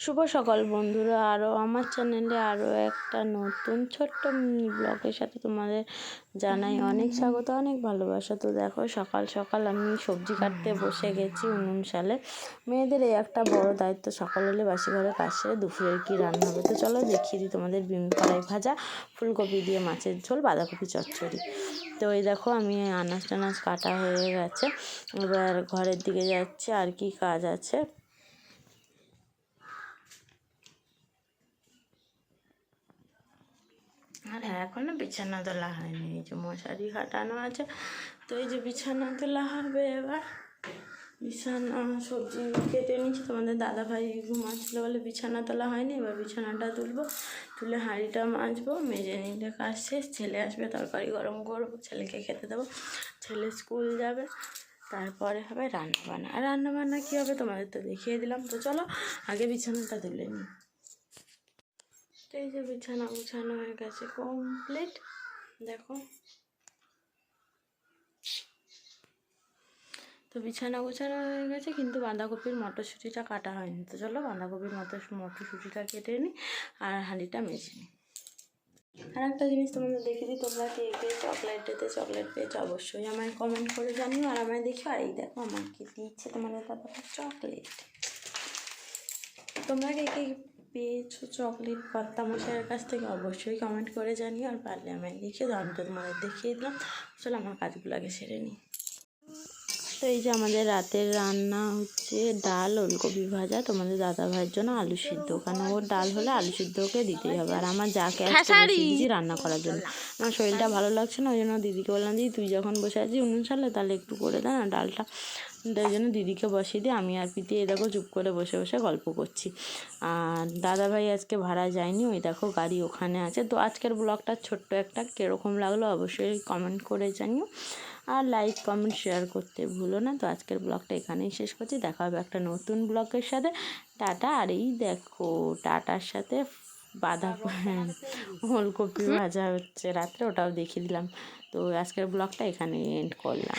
শুভ সকাল বন্ধুরা। আরও আমার চ্যানেলে আরও একটা নতুন ছোট্ট ব্লগের সাথে তোমাদের জানাই অনেক স্বাগত, অনেক ভালোবাসা। তো দেখো, সকাল সকাল আমি সবজি কাটতে বসে গেছি উনুন সালে মেয়েদের এই একটা বড় দায়িত্ব সকাল হলে বাসি ঘরে কাজ সেরে দুপুরের কী রান্না হবে? তো চলো দেখিয়ে দিই তোমাদের বিম কড়াই ভাজা, ফুলকপি দিয়ে মাছের ঝোল, বাঁধাকপি চচ্চড়ি। তো এই দেখো, আমি আনাজ টানাজ কাটা হয়ে গেছে। এবার ঘরের দিকে যাচ্ছি, আর কি কাজ আছে? আর হ্যাঁ এখনও বিছানা তোলা হয়নি, এই যে মশারি খাটানো আছে। তো এই যে বিছানা তোলা হবে এবার। বিছানা, সবজি কেটে নিচ্ছি তোমাদের দাদা ভাই ঘুমাচ্ছিলো বলে বিছানা তোলা হয়নি, এবার বিছানাটা তুলবো। তুলে হাঁড়িটা মাজবো, মেজে নিলে কাজ শেষ। ছেলে আসবে, তরকারি গরম করব, ছেলেকে খেতে দেবো। ছেলে স্কুল যাবে, তারপরে হবে রান্না বান্না আর রান্না বান্না কী হবে তোমাদের তো দেখিয়ে দিলাম। তো চলো, আগে বিছানাটা তুলে নিই। এই যে বিছানা গুছানো হয়ে গেছে কমপ্লিট দেখো। তো বিছানা গোছানো হয়ে গেছে, কিন্তু বাঁধাকপির মটরশুঁটিটা কাটা হয়নি। তো চলো বাঁধাকপির মটর মটরশুঁটিটা কেটে নিই আর হাঁড়িটা মেজে নিই আর একটা জিনিস তোমাদের দেখে দিই, তোমরা কে কে চকলেটেতে চকলেট পেয়েছ অবশ্যই আমায় কমেন্ট করে জানিও আর আমায় দেখো আর এই দেখো আমাকে দিচ্ছে তোমাদের দাদা চকলেট। তোমরা কে কে পেয়েছ চকলেট কর্তা মশাইয়ের কাছ থেকে অবশ্যই কমেন্ট করে জানিও, আর পারলে আমায় লিখে দাও, আমি তো তোমাদের দেখিয়ে দিলাম। চলো আমার কাজগুলো আগে সেরে নিই। তো এই যে আমাদের রাতের রান্না হচ্ছে ডাল ওলকপি ভাজা। তোমাদের দাদা ভাইয়ের জন্য আলু সিদ্ধ। কারণ ওর ডাল হলে আলু সিদ্ধ ওকে দিতেই হবে। আর আমার যাকে বসিয়ে রান্না করার জন্য। আমার শরীরটা ভালো লাগছে না ওই জন্য দিদিকে বললাম দিদি তুই যখন বসে আছিস উনুন সালে তাহলে একটু করে দে না ডালটা। তাই জন্য দিদিকে বসিয়ে দিয়ে আমি আর পিটি এই দেখো চুপ করে বসে বসে গল্প করছি। আর দাদা ভাই আজকে ভাড়া যায়নি। ওই দেখো গাড়ি ওখানে আছে। তো আজকের ব্লগটা ছোট্ট একটা। কীরকম লাগল অবশ্যই কমেন্ট করে জানিও। আর লাইক কমেন্ট শেয়ার করতে ভুলো না। তো আজকের ব্লগটা এখানেই শেষ করছি। দেখা হবে একটা নতুন ব্লগের সাথে। টাটা। আর এই দেখো টাটার সাথে বাঁধা হ্যাঁ ওলকপি ভাজা হচ্ছে। রাত্রে ওটাও দেখিয়ে দিলাম। তো আজকের ব্লগটা এখানে এন্ড করলাম।